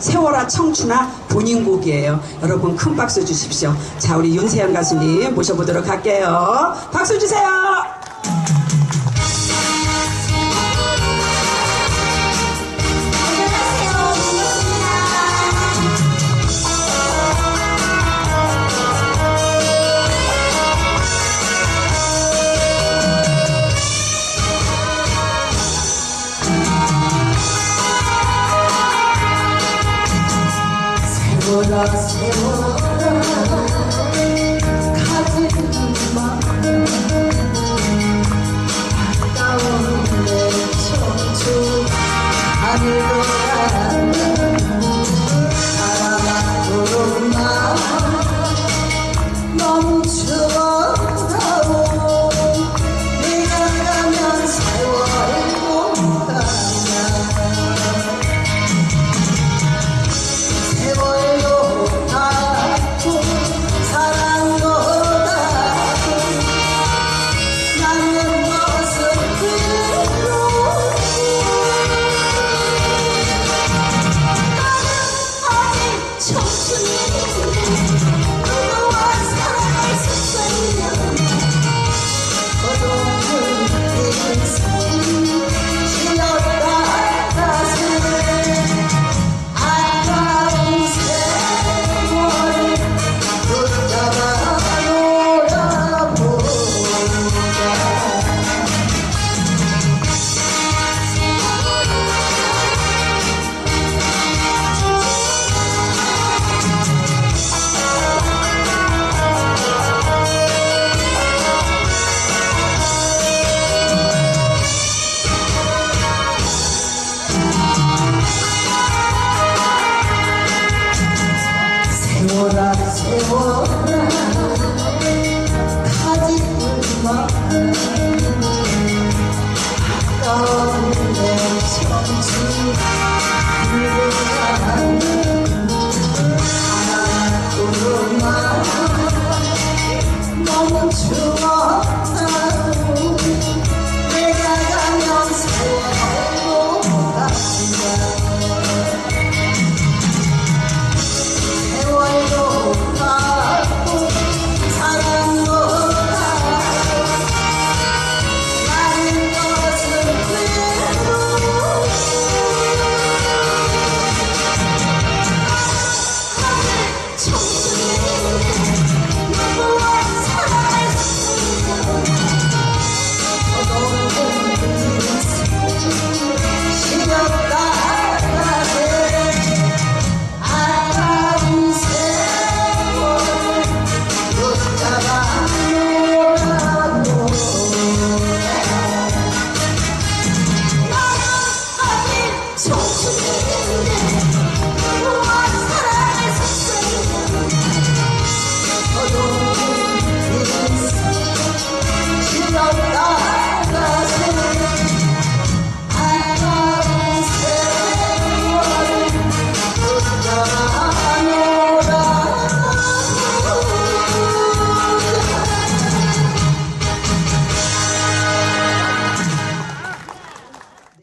세월아 청춘아 본인 곡이에요. 여러분 큰 박수 주십시오. 자 우리 윤세현 가수님 모셔보도록 할게요. 박수 주세요. 아니야.